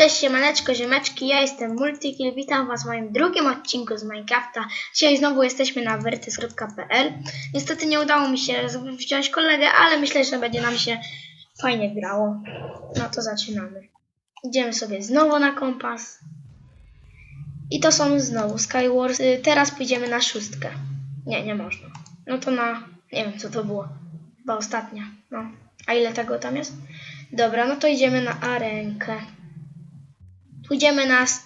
Cześć siemaneczko, ziemeczki, ja jestem Multikill, witam was w moim drugim odcinku z Minecrafta. Dzisiaj znowu jesteśmy na vertys.pl. Niestety nie udało mi się wziąć kolegę, ale myślę, że będzie nam się fajnie grało. No to zaczynamy. Idziemy sobie znowu na kompas. I to są znowu Skywars. Y, Teraz pójdziemy na szóstkę. Nie, nie można. No to na... nie wiem co to było. Chyba ostatnia. No. A ile tego tam jest? Dobra, no to idziemy na arenkę. Pójdziemy na st-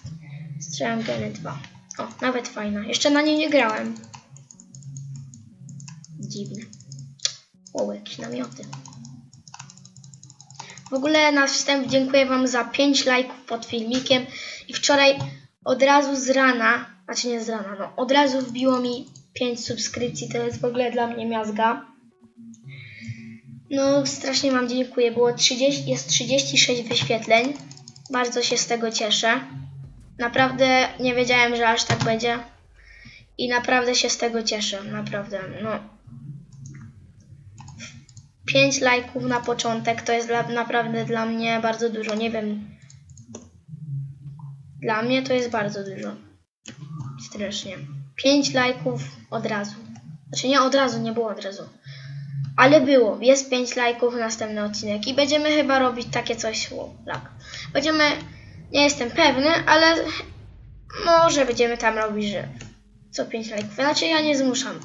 Strzelgeny 2. O, nawet fajna. Jeszcze na niej nie grałem. Dziwne. O, jakieś namioty. W ogóle na wstęp dziękuję Wam za 5 lajków pod filmikiem. I wczoraj od razu z rana, znaczy nie z rana, no od razu wbiło mi 5 subskrypcji. To jest w ogóle dla mnie miazga. No, strasznie Wam dziękuję. Było 30, jest 36 wyświetleń. Bardzo się z tego cieszę. Naprawdę nie wiedziałem, że aż tak będzie. I naprawdę się z tego cieszę. Naprawdę, no. 5 lajków na początek to jest dla, naprawdę dla mnie bardzo dużo. Nie wiem. Dla mnie to jest bardzo dużo. Strasznie. 5 lajków od razu. Znaczy nie od razu, nie było od razu. Ale było. Jest 5 lajków, następny odcinek. I będziemy chyba robić takie coś. O, lag. Będziemy. Nie jestem pewny, ale może będziemy tam robić, że co 5 lajków. Znaczy ja nie zmuszam.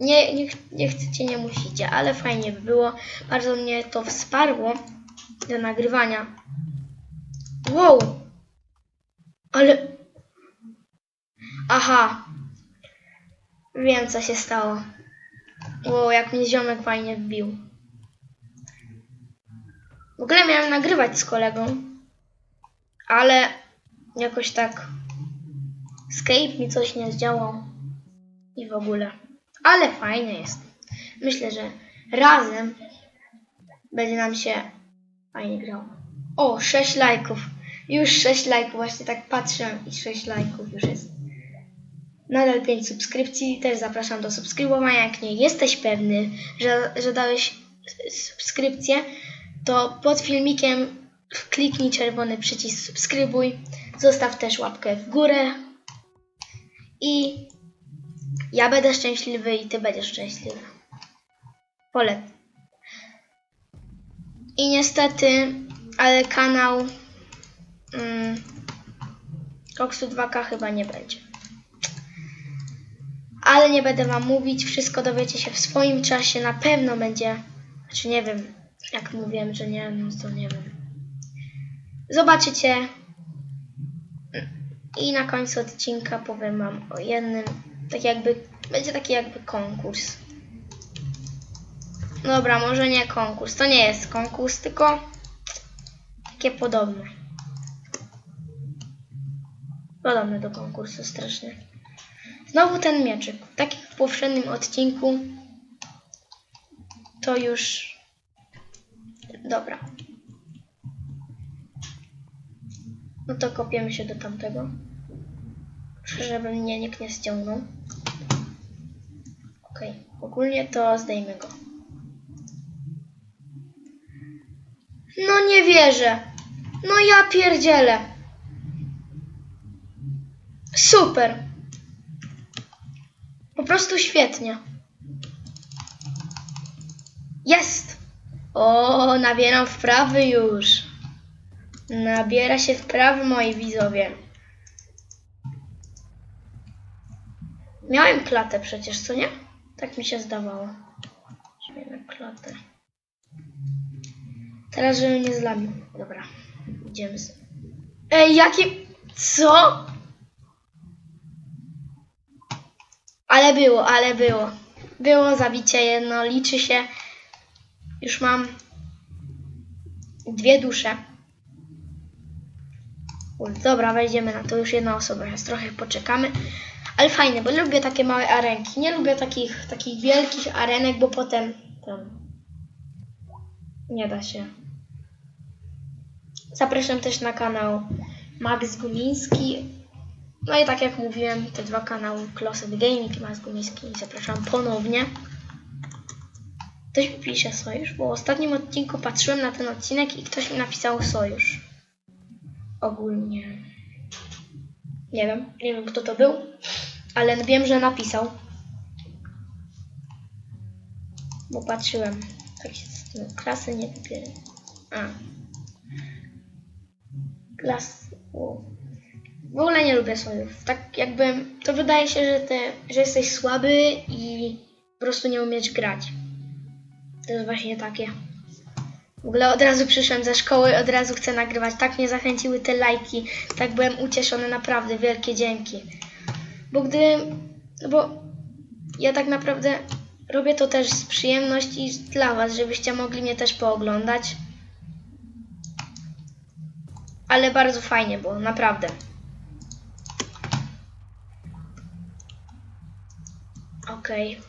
Nie, nie, nie chcecie, nie musicie, ale fajnie by było. Bardzo mnie to wsparło do nagrywania. Wow! Ale. Aha. Wiem co się stało. Wow, jak mnie ziomek fajnie wbił. W ogóle miałem nagrywać z kolegą, ale jakoś tak Skype mi coś nie zdziałał i w ogóle. Ale fajnie jest. Myślę, że razem będzie nam się fajnie grało. O, 6 lajków. Już 6 lajków, właśnie tak patrzę i 6 lajków już jest. Nadal 5 subskrypcji, też zapraszam do subskrybowania. Jak nie jesteś pewny, że, że dałeś subskrypcję, to pod filmikiem kliknij czerwony przycisk subskrybuj. Zostaw też łapkę w górę. I ja będę szczęśliwy i ty będziesz szczęśliwy. Polecam. I niestety, ale kanał mm, Koksu 2K chyba nie będzie. Ale nie będę wam mówić, wszystko dowiecie się w swoim czasie, na pewno będzie. Znaczy nie wiem, jak mówiłem, że nie, no to nie wiem. Zobaczycie. I na końcu odcinka powiem wam o jednym, tak jakby, będzie taki jakby konkurs. Dobra, może nie konkurs, to nie jest konkurs, tylko takie podobne. Podobne do konkursu strasznie. Znowu ten mieczyk. Tak jak w poprzednim odcinku, to już. Dobra. No to kopiemy się do tamtego. Żeby mnie nikt nie ściągnął. Okej, ogólnie to zdejmę go. No nie wierzę. No ja pierdzielę. Super. Po prostu świetnie. Jest! O, nabieram wprawy już. Nabiera się wprawy, moi widzowie. Miałem klatę przecież, co nie? Tak mi się zdawało. Miałem klatę. Teraz, żebym nie zlamił. Dobra, idziemy sobie. Ej, jakie... Co? Ale było, ale było. Było zabicie jedno, liczy się. Już mam dwie dusze. Dobra, wejdziemy na to już jedna osoba, więc trochę poczekamy. Ale fajne, bo lubię takie małe arenki. Nie lubię takich, takich wielkich arenek, bo potem tam nie da się. Zapraszam też na kanał Max Gumiński. No i tak jak mówiłem, te dwa kanały Closet Gaming i Max Gumiński zapraszam ponownie. Ktoś mi pisze sojusz, bo w ostatnim odcinku patrzyłem na ten odcinek i ktoś mi napisał sojusz. ogólnie. Nie wiem, nie wiem kto to był, ale wiem, że napisał. Bo patrzyłem. Tak jest, no, klasy nie wybieram. A. Klas. o. W ogóle nie lubię sojów. Tak jakby to wydaje się, że, że jesteś słaby i po prostu nie umiesz grać. To jest właśnie takie. W ogóle od razu przyszłem ze szkoły, od razu chcę nagrywać. Tak mnie zachęciły te lajki. Tak byłem ucieszony, naprawdę. Wielkie dzięki. Bo gdy. No bo ja tak naprawdę robię to też z przyjemności dla Was, żebyście mogli mnie też pooglądać. Ale bardzo fajnie było, naprawdę. Okej.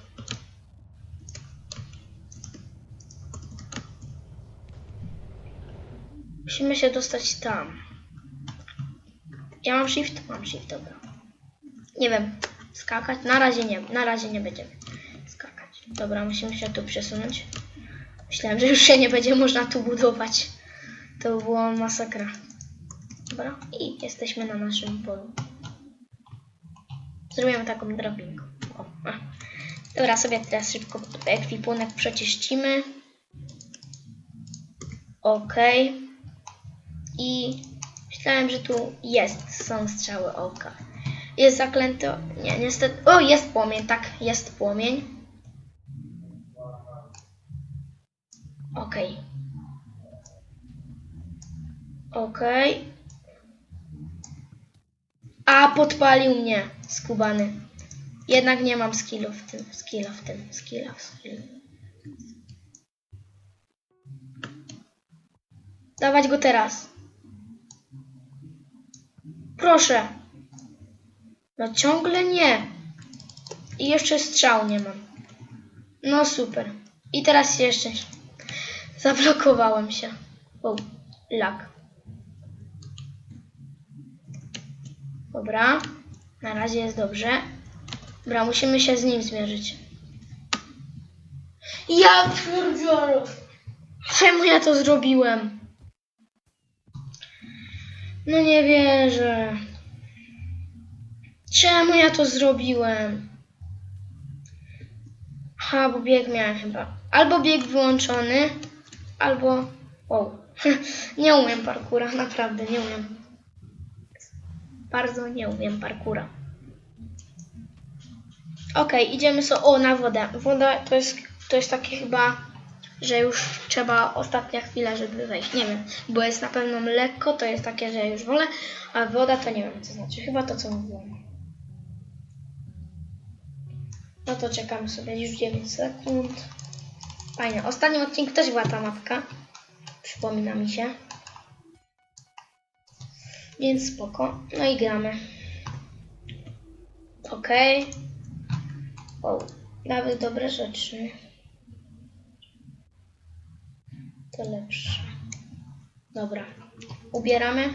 Musimy się dostać tam. Ja mam shift? Mam shift, dobra. Nie wiem. Skakać? Na razie nie. Na razie nie będziemy skakać. Dobra, musimy się tu przesunąć. Myślałem, że już się nie będzie można tu budować. To by była masakra. Dobra, i jesteśmy na naszym polu. Zrobimy taką drabinkę. Dobra, sobie teraz szybko ekwipunek przeczyścimy. Okej. I myślałem, że tu jest, są strzały oka. Jest zaklęty. Nie, niestety. O, jest płomień, tak, jest płomień. Okej. Okej. A, podpalił mnie, skubany. Jednak nie mam skillu w tym, skilla w tym, skilla w skillu. Dawać go teraz. Proszę. No ciągle nie. I jeszcze strzał nie mam. No super. I teraz jeszcze zablokowałem się. O, lag. Dobra. Na razie jest dobrze. Dobra, musimy się z nim zmierzyć. Ja pierdzielę. Czemu ja to zrobiłem? No nie wierzę. Czemu ja to zrobiłem? Ha, bo bieg miałem chyba. Albo bieg wyłączony, albo... Wow. nie umiem parkura, naprawdę nie umiem. Bardzo nie umiem parkura. Okej, idziemy sobie... O, na wodę. Woda to jest, to jest takie chyba, że już trzeba ostatnia chwila, żeby wejść. Nie wiem, bo jest na pewno lekko, to jest takie, że już wolę, a woda to nie wiem, co znaczy. Chyba to, co mówiłam. No to czekamy sobie już 9 sekund. Fajnie. Ostatnim odcinku też była ta mapka. Przypomina mi się. Więc spoko. No i gramy. Okej. O, nawet dobre rzeczy. To lepsze. Dobra. Ubieramy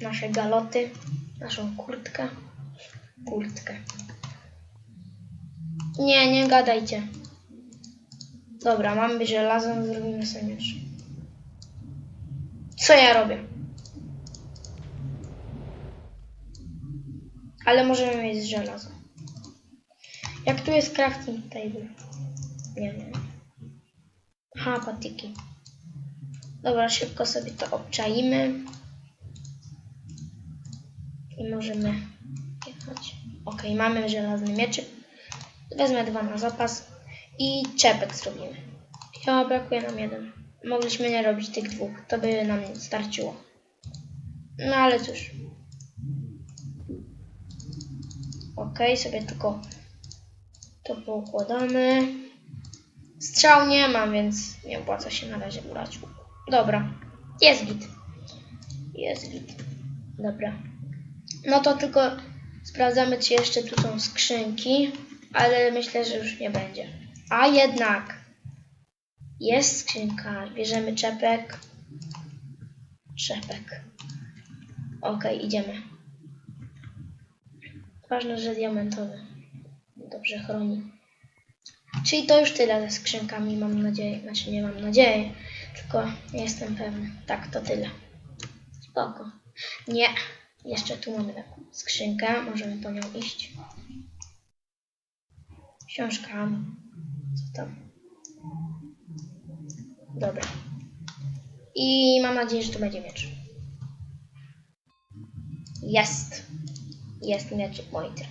nasze galoty, naszą kurtkę. Kurtkę. Nie, nie gadajcie. Dobra, mamy żelazo, zrobimy sobie miecz. Co ja robię? Ale możemy mieć żelazo. Jak tu jest crafting table? Nie wiem. Aha, patyki. Dobra, szybko sobie to obczaimy. I możemy jechać. Ok, mamy żelazny mieczyk. Wezmę dwa na zapas. I czepek zrobimy. Ja, brakuje nam jeden. Mogliśmy nie robić tych dwóch. To by nam starczyło. No ale cóż. Ok, sobie tylko to poukładamy. Strzał nie mam, więc nie opłaca się na razie brać. Dobra, jest git. Jest git. Dobra. No to tylko sprawdzamy, czy jeszcze tu są skrzynki, ale myślę, że już nie będzie. A jednak jest skrzynka. Bierzemy czepek. Czepek. Ok, idziemy. Ważne, że diamentowy. Dobrze chroni. Czyli to już tyle ze skrzynkami, mam nadzieję. Znaczy nie mam nadzieję, tylko jestem pewny. Tak, to tyle. Spoko. Nie. Jeszcze tu mamy taką skrzynkę. Możemy po nią iść. Książka. Co tam? Dobra. I mam nadzieję, że to będzie miecz. Jest. Jest miecz drodze.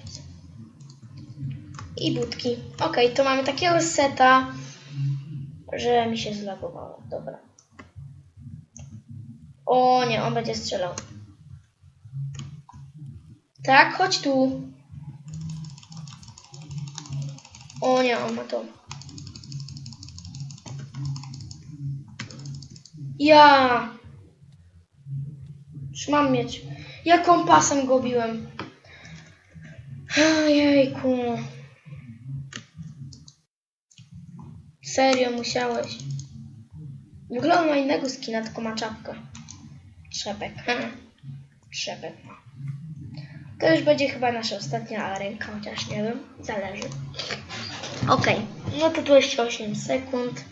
I budki. Ok, to mamy takiego seta, że mi się zlagowało. Dobra. O nie, on będzie strzelał. Tak, chodź tu. O nie, on ma to. Ja. Już mam mieć. Ja kompasem go biłem. Jejku. Serio, musiałeś. W ogóle on ma innego skina, tylko ma czapkę. Trzepek. Trzepek ma. To już będzie chyba nasza ostatnia arenka, chociaż nie wiem. Zależy. Okej. No to 28 sekund.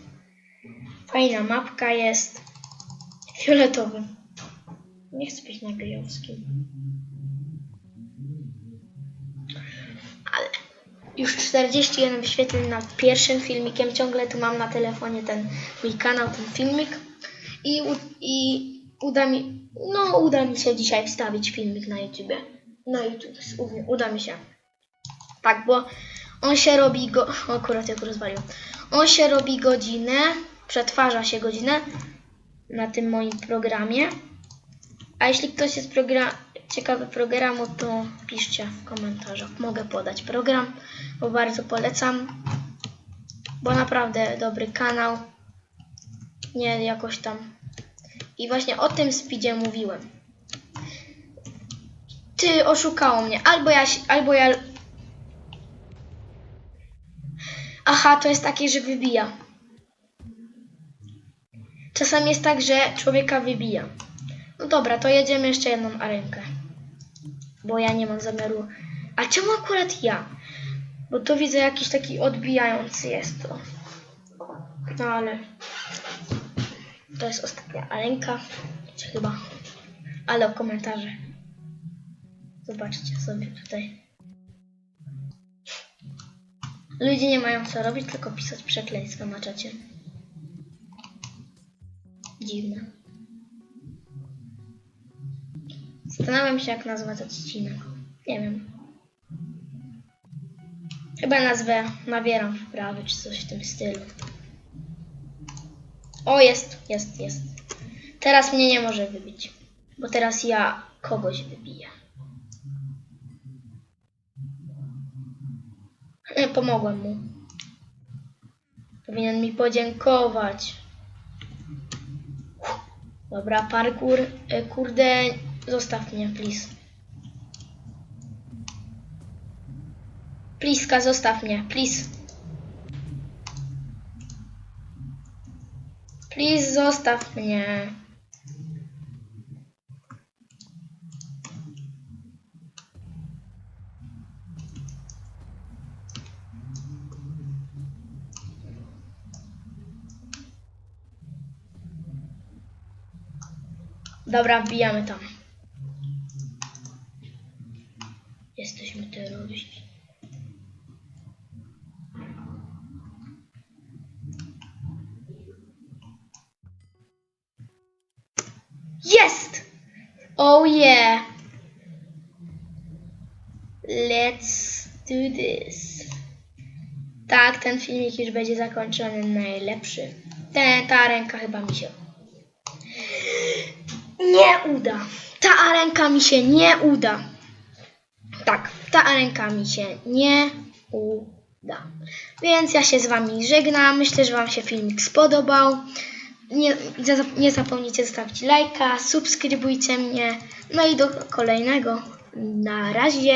Fajna mapka jest. Fioletowy. Nie chcę być na gejowskim. Ale już 41 wyświetleń nad pierwszym filmikiem. Ciągle tu mam na telefonie ten mój kanał, ten filmik. I, i uda mi, no uda mi się dzisiaj wstawić filmik na YouTubie. Na YouTube uda mi się. Tak, bo on się robi go... Akurat jak rozwalił. On się robi godzinę, przetwarza się godzinę na tym moim programie. A jeśli ktoś jest program, ciekawy programu, to piszcie w komentarzach. Mogę podać program, bo bardzo polecam. Bo naprawdę dobry kanał. Nie jakoś tam. I właśnie o tym speedzie mówiłem. Ty oszukało mnie. Albo ja, albo ja. Aha, to jest takie, że wybija. Czasami jest tak, że człowieka wybija. No dobra, to jedziemy jeszcze jedną arenkę. Bo ja nie mam zamiaru. A czemu akurat ja? Bo to widzę jakiś taki odbijający jest to. No ale. To jest ostatnia arenka. Czy chyba. Ale o komentarze. Zobaczcie sobie tutaj. Ludzie nie mają co robić, tylko pisać przekleństwa na czacie. Dziwne. Zastanawiam się, jak nazwać odcinek. Nie wiem. Chyba nazwę nabieram wprawy, czy coś w tym stylu. O, jest, jest, jest. Teraz mnie nie może wybić, bo teraz ja kogoś wybiję. E, Pomogłem mu. Powinien mi podziękować. Dobra, parkour. E, Kurde, zostaw mnie, please. Pliska, zostaw mnie, please. Please, zostaw mnie. Dobra, wbijamy tam. Tak, ten filmik już będzie zakończony najlepszy. Ta ręka chyba mi się nie uda. Ta arenka mi się nie uda. Tak, ta arenka mi się nie uda. Więc ja się z Wami żegnam. Myślę, że Wam się filmik spodobał. Nie, nie zapomnijcie zostawić lajka, subskrybujcie mnie. No i do kolejnego. Na razie.